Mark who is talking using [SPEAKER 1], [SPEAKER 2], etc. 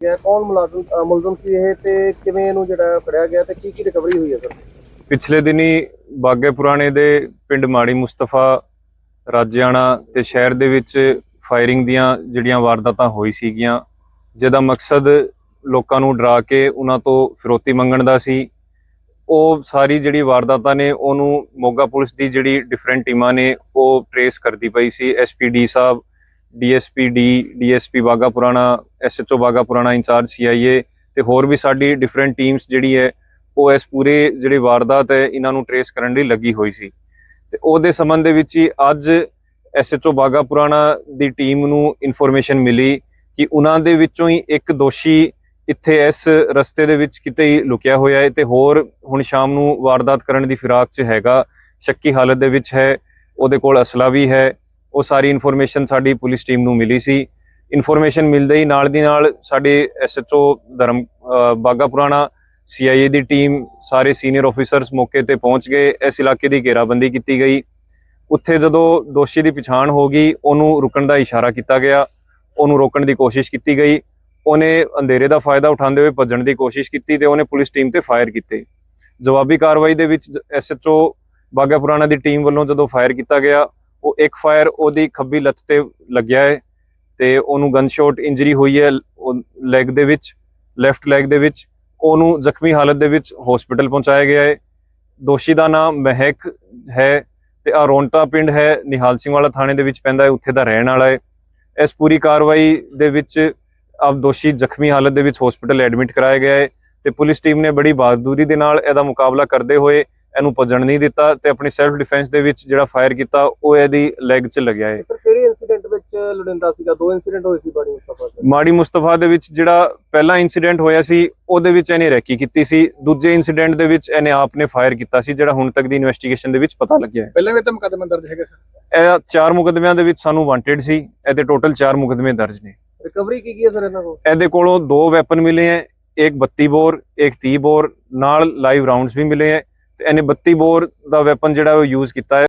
[SPEAKER 1] ਗਿਆ ਕੌਣ ਮੁਲਾਜ਼ਮ ਅ, ਮੁਲਜ਼ਮ ਸੀ ਇਹ ਤੇ ਕਿਵੇਂ ਇਹਨੂੰ ਜਿਹੜਾ ਫੜਿਆ ਗਿਆ ਤੇ ਕੀ ਕੀ ਰਿਕਵਰੀ ਹੋਈ ਹੈ ਸਰ?
[SPEAKER 2] ਪਿਛਲੇ ਦਿਨੀ ਬਾਗੇ ਪੁਰਾਣੇ ਦੇ ਪਿੰਡ ਮਾੜੀ ਮੁਸਤਫਾ ਰਾਜਿਆਣਾ ਤੇ ਸ਼ਹਿਰ ਦੇ ਵਿੱਚ ਫਾਇਰਿੰਗ ਦੀਆਂ ਜਿਹੜੀਆਂ ਵਾਰਦਾਤਾਂ ਹੋਈ ਸੀਗੀਆਂ ਜਿਹਦਾ ਮਕਸਦ ਲੋਕਾਂ ਨੂੰ ਡਰਾ ਕੇ ਉਹਨਾਂ ਤੋਂ ਫਿਰੋਤੀ ਮੰਗਣ ਦਾ ਸੀ। ਉਹ ਸਾਰੀ ਜਿਹੜੀ ਵਾਰਦਾਤਾਂ ਨੇ ਉਹਨੂੰ ਮੋਗਾ ਪੁਲਿਸ ਦੀ ਜਿਹੜੀ ਡਿਫਰੈਂਟ ਟੀਮਾਂ ਨੇ ਉਹ ਟਰੇਸ ਕਰਦੀ ਪਈ ਸੀ। ਐਸਪੀਡੀ ਸਾਹਿਬ DSP D, DSP Bagha Purana, SHO ਬਾਗਾ ਪੁਰਾਣਾ ਇੰਚਾਰਜ ਸੀਆਈਏ ਤੇ ਹੋਰ ਵੀ ਸਾਡੀ ਡਿਫਰੈਂਟ ਟੀਮਸ ਜਿਹੜੀ ਹੈ, ਉਹ ਇਸ ਪੂਰੇ ਜਿਹੜੇ ਵਾਰਦਾਤ ਹੈ, ਇਹਨਾਂ ਨੂੰ ਟਰੇਸ ਕਰਨ ਲਈ ਲੱਗੀ ਹੋਈ ਸੀ। ਤੇ ਉਹਦੇ ਸੰਬੰਧ ਦੇ ਵਿੱਚ ਹੀ ਅੱਜ ਐਸਐਚਓ ਬਾਗਾ ਪੁਰਾਣਾ ਦੀ ਟੀਮ ਨੂੰ ਇਨਫੋਰਮੇਸ਼ਨ ਮਿਲੀ ਕਿ ਉਹਨਾਂ ਦੇ ਵਿੱਚੋਂ ਹੀ ਇੱਕ ਦੋਸ਼ੀ ਇੱਥੇ ਇਸ ਰਸਤੇ ਦੇ ਵਿੱਚ ਕਿਤੇ ਹੀ ਲੁਕਿਆ ਹੋਇਆ ਹੈ ਤੇ ਹੋਰ ਹੁਣ ਸ਼ਾਮ ਨੂੰ ਵਾਰਦਾਤ ਕਰਨ ਦੀ ਫਿਰਾਕ 'ਚ ਹੈਗਾ, ਸ਼ੱਕੀ ਹਾਲਤ ਦੇ ਵਿੱਚ ਹੈ, ਉਹਦੇ ਕੋਲ ਅਸਲਾ ਵੀ ਹੈ। ਉਹ ਸਾਰੀ ਇਨਫੋਰਮੇਸ਼ਨ ਸਾਡੀ ਪੁਲਿਸ ਟੀਮ ਨੂੰ ਮਿਲੀ ਸੀ। ਇਨਫੋਰਮੇਸ਼ਨ ਮਿਲਦੇ ਹੀ ਨਾਲ ਦੀ ਨਾਲ ਸਾਡੇ ਐਸਐਚਓ ਧਰਮ ਅ, ਬਾਗਾ ਪੁਰਾਣਾ ਸੀਆਈਏ ਦੀ ਟੀਮ ਸਾਰੇ ਸੀਨੀਅਰ ਆਫੀਸਰਸ ਮੌਕੇ ਤੇ ਪਹੁੰਚ ਗਏ। ਇਸ ਇਲਾਕੇ ਦੀ ਘੇਰਾਬੰਦੀ ਕੀਤੀ ਗਈ। ਉੱਥੇ ਜਦੋਂ ਦੋਸ਼ੀ ਦੀ ਪਛਾਣ ਹੋ ਗਈ ਉਹਨੂੰ ਰੁਕਣ ਦਾ ਇਸ਼ਾਰਾ ਕੀਤਾ ਗਿਆ। ਉਹਨੂੰ ਰੋਕਣ ਦੀ ਕੋਸ਼ਿਸ਼ ਕੀਤੀ ਗਈ। ਉਹਨੇ ਅੰਧੇਰੇ ਦਾ ਫਾਇਦਾ ਉਠਾਉਂਦੇ ਹੋਏ ਭੱਜਣ ਦੀ ਕੋਸ਼ਿਸ਼ ਕੀਤੀ ਤੇ ਉਹਨੇ ਪੁਲਿਸ ਟੀਮ ਤੇ ਫਾਇਰ ਕੀਤੇ। ਜਵਾਬੀ ਕਾਰਵਾਈ ਦੇ ਵਿੱਚ ਐਸਐਚਓ ਬਾਗਾ ਪੁਰਾਣਾ ਦੀ ਟੀਮ ਵੱਲੋਂ ਜਦੋਂ ਫਾਇਰ ਕੀਤਾ ਗਿਆ ਉਹ ਇੱਕ ਫਾਇਰ ਉਹਦੀ ਖੱਬੀ ਲੱਤ ਤੇ ਲੱਗਿਆ ਹੈ ਤੇ ਉਹਨੂੰ ਗਨ ਸ਼ਾਟ ਇੰਜਰੀ ਹੋਈ ਹੈ ਲੈਗ ਦੇ ਵਿੱਚ ਲੈਫਟ ਲੈਗ ਦੇ ਵਿੱਚ, ਉਹਨੂੰ ਜ਼ਖਮੀ ਹਾਲਤ ਦੇ ਵਿੱਚ ਹਸਪੀਟਲ ਪਹੁੰਚਾਇਆ ਗਿਆ ਹੈ। ਦੋਸ਼ੀ ਦਾ ਨਾਮ ਮਹਿਕ ਹੈ ਤੇ ਆ ਰੌਂਟਾ ਪਿੰਡ ਹੈ, ਨਿਹਾਲ ਸਿੰਘ ਵਾਲਾ ਥਾਣੇ ਦੇ ਵਿੱਚ ਪੈਂਦਾ ਹੈ, ਉੱਥੇ ਦਾ ਰਹਿਣ ਵਾਲਾ ਹੈ। ਇਸ ਪੂਰੀ ਕਾਰਵਾਈ ਦੇ ਵਿੱਚ ਅਬ ਦੋਸ਼ੀ ਜ਼ਖਮੀ ਹਾਲਤ ਦੇ ਵਿੱਚ ਹਸਪੀਟਲ ਐਡਮਿਟ ਕਰਾਇਆ ਗਿਆ ਹੈ ਤੇ ਪੁਲਿਸ ਟੀਮ ਨੇ ਬੜੀ ਬਹਾਦੁਰੀ ਦੇ ਨਾਲ ਇਹਦਾ ਮੁਕਾਬਲਾ ਕਰਦੇ ਹੋਏ ਇਹਨੂੰ ਭੱਜਣ ਨਹੀਂ ਦਿੱਤਾ ਤੇ ਆਪਣੀ ਸੈਲਫ ਡਿਫੈਂਸ ਦੇ ਵਿੱਚ ਜਿਹੜਾ ਫਾਇਰ ਕੀਤਾ ਉਹ ਇਹਦੀ ਲੈਗ 'ਚ ਲੱਗਿਆ ਹੈ
[SPEAKER 1] ਸਰ ਕਿਹੜੇ ਇਨਸੀਡੈਂਟ ਵਿੱਚ ਲੁੜਿੰਦਾ ਸੀਗਾ? ਦੋ ਇਨਸੀਡੈਂਟ ਹੋਏ ਸੀ ਬੜੀ ਮੁਸਤਫਾ ਸਰ
[SPEAKER 2] ਮਾੜੀ ਮੁਸਤਫਾ ਦੇ ਵਿੱਚ ਜਿਹੜਾ ਪਹਿਲਾ ਇਨਸੀਡੈਂਟ ਹੋਇਆ ਸੀ ਉਹਦੇ ਵਿੱਚ ਇਹਨੇ ਰੈਕੀ ਕੀਤੀ ਸੀ। ਦੂਜੇ ਇਨਸੀਡੈਂਟ ਦੇ ਵਿੱਚ ਇਹਨੇ ਆਪ ਨੇ ਫਾਇਰ ਕੀਤਾ ਸੀ ਜਿਹੜਾ ਹੁਣ ਤੱਕ ਦੀ ਇਨਵੈਸਟੀਗੇਸ਼ਨ ਦੇ ਵਿੱਚ ਪਤਾ ਲੱਗਿਆ ਹੈ।
[SPEAKER 3] ਪਹਿਲਾਂ ਵੀ ਤਾਂ ਮੁਕੱਦਮਾ ਦਰਜ ਹੈਗਾ ਸਰ?
[SPEAKER 2] ਇਹ ਚਾਰ ਮੁਕਦਮਿਆਂ ਦੇ ਵਿੱਚ ਸਾਨੂੰ ਵਾਂਟਡ ਸੀ। ਇਹਦੇ ਟੋਟਲ ਚਾਰ ਮੁਕਦਮੇ ਦਰਜ ਨੇ।
[SPEAKER 1] ਰਿਕਵਰੀ ਕੀ ਕੀ ਹੈ ਸਰ ਇਹਨਾਂ ਕੋਲ?
[SPEAKER 2] ਇਹਦੇ ਕੋਲੋਂ ਦੋ ਵੈਪਨ ਮਿਲੇ ਹੈ ਇੱਕ 32 ਬੋਰ ਇੱਕ 30 ਬੋਰ ਨਾਲ ਲਾਈਵ ਰਾਉਂਡਸ ਵੀ ਮਿਲੇ ਹੈ। ਤੇ ਇਹਨੇ 32 ਬੋਰ ਦਾ ਵੈਪਨ ਜਿਹੜਾ ਉਹ ਯੂਜ਼ ਕੀਤਾ ਹੈ।